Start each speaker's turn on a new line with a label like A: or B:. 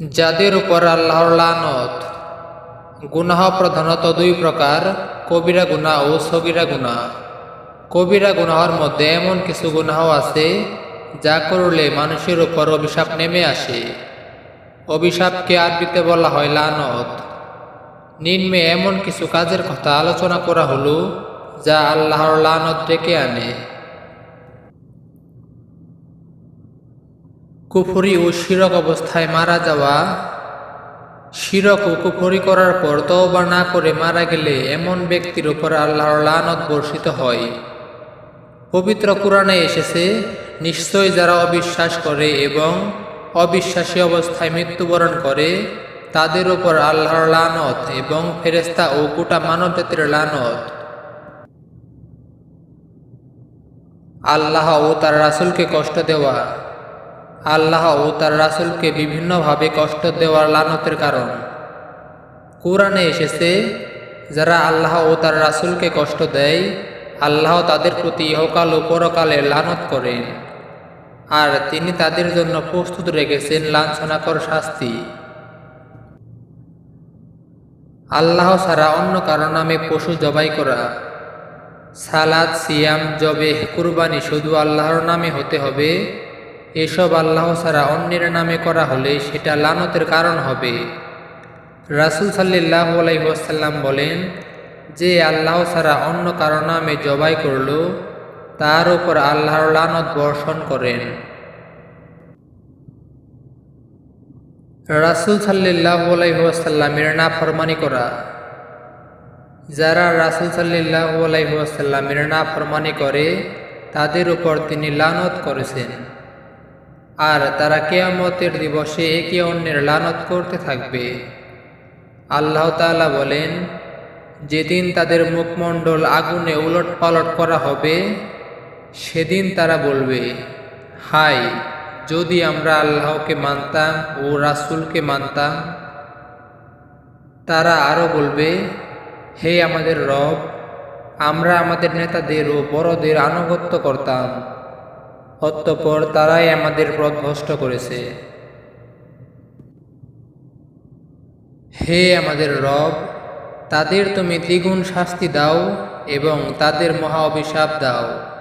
A: যাদের উপর আল্লাহর লানত গুনাহ প্রধানত দুই প্রকার, কবিরা গুনাহ ও সগিরা গুনাহ। কবিরা গুনাহর মধ্যে এমন কিছু গুনাহ আছে, যা করলে মানুষের উপর অভিশাপ নেমে আসে। অভিশাপকে আরবিতে বলা হয় লানত। নিম্নে এমন কিছু কাজের কথা আলোচনা করা হলো, যা আল্লাহর লানত ডেকে আনে। কুফরি ও শিরক অবস্থায় মারা যাওয়া, শিরক ও কুফরি করার পর তওবা না করে মারা গেলে এমন ব্যক্তির উপর আল্লাহর লানত বর্ষিত হয়। পবিত্র কোরআনে এসেছে, নিশ্চয় যারা অবিশ্বাস করে এবং অবিশ্বাসী অবস্থায় মৃত্যুবরণ করে, তাদের উপর আল্লাহর লানত এবং ফেরেস্তা ও গোটা মানব জাতির লানত। আল্লাহ ও তার রাসূলকে কষ্ট দেওয়া। আল্লাহ ও তার রাসূলকে বিভিন্নভাবে কষ্ট দেওয়ার লানতের কারণ। কোরআনে এসেছে, যারা আল্লাহ ও তার রাসূলকে কষ্ট দেয়, আল্লাহ তাদের প্রতি ইহকাল ও পরকালে লানত করেন। আর তিনি তাদের জন্য প্রস্তুত রেখেছেন লাঞ্ছনাকর শাস্তি। আল্লাহ ছাড়া অন্য কারও নামে পশু জবাই করা। সালাদ, সিয়াম জবে কুরবানি শুধু আল্লাহর নামে হতে হবে। এসব আল্লাহ ছাড়া অন্যের নামে করা হলে সেটা লানতের কারণ হবে। রাসুল সাল্লাহ আলাইসাল্লাম বলেন, যে আল্লাহ ছাড়া অন্য কারও নামে জবাই করল, তার উপর আল্লাহর লানত বর্ষণ করেন। রাসুল সাল্লাহ আলাইসাল্লামের না ফরমানি করা। যারা রাসুল সাল্লাহ আলাইসাল্লামের না ফরমানি করে, তাদের উপর তিনি লানত করেছেন। আর তারা কেয়ামতের দিবসে একে অন্যের লানত করতে থাকবে। আল্লাহ তাআলা বলেন, যেদিন তাদের মুখমণ্ডল আগুনে উলট পালট করা হবে, সেদিন তারা বলবে হাই যদি আমরা আল্লাহকে মানতাম ও রাসূলকে মানতাম, তারা আরও বলবে, হে আমাদের রব, আমরা আমাদের নেতাদের ও বড়দের আনুগত্য করতাম। অতঃপর তারাই আমাদের পথভ্রষ্ট করেছে। হে আমাদের রব, তাদের তুমি দ্বিগুণ শাস্তি দাও এবং তাদের মহা অভিশাপ দাও।